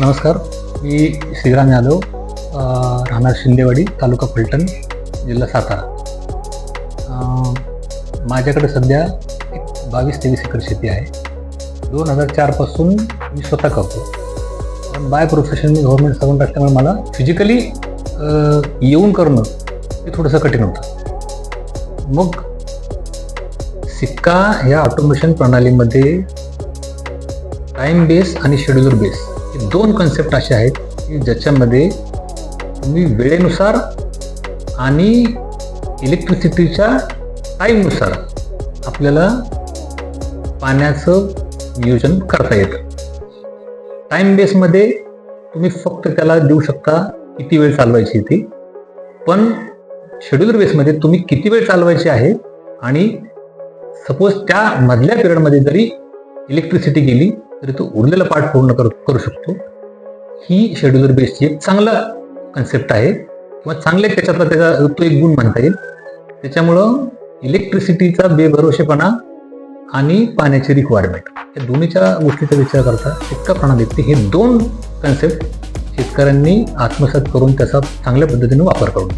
नमस्कार मी श्रीराम यादव राहणार शिंदेवाडी तालुका फलटण जिल्हा सातारा. माझ्याकडे सध्या एक बावीस तेवीस एकर शेती आहे. दोन हजार चारपासून मी स्वतः करतो. पण बाय प्रोफेशन मी गव्हर्नमेंट सर्वंट असल्यामुळे मला फिजिकली येऊन करणं हे थोडंसं कठीण होतं. मग सिक्का ह्या ऑटोमेशन प्रणालीमध्ये टाईम बेस आणि शेड्युलर बेस हे दोन कन्सेप्ट असे आहेत की ज्याच्यामध्ये तुम्ही वेळेनुसार आणि इलेक्ट्रिसिटीच्या टाईमनुसार आपल्याला पाण्याचं नियोजन करता येतं. टाईम बेसमध्ये तुम्ही फक्त त्याला देऊ शकता किती वेळ चालवायची ती. पण शेड्युलर बेसमध्ये तुम्ही किती वेळ चालवायची आहे आणि सपोज त्या मधल्या पिरियडमध्ये जरी इलेक्ट्रिसिटी गेली तरी तो उरलेला पार्ट पूर्ण करू करू शकतो. ही शेड्युलर बेसची एक चांगला कन्सेप्ट आहे. किंवा चांगल्या त्याच्यातला त्याचा तो एक गुण म्हणता येईल. त्याच्यामुळं इलेक्ट्रिसिटीचा बेभरोसेपणा आणि पाण्याची रिक्वायरमेंट या दोन्हीच्या गोष्टीचा विचार करता इतका प्रणाली प्रणालीत हे दोन कन्सेप्ट शेतकऱ्यांनी आत्मसात करून त्याचा चांगल्या पद्धतीने वापर करून.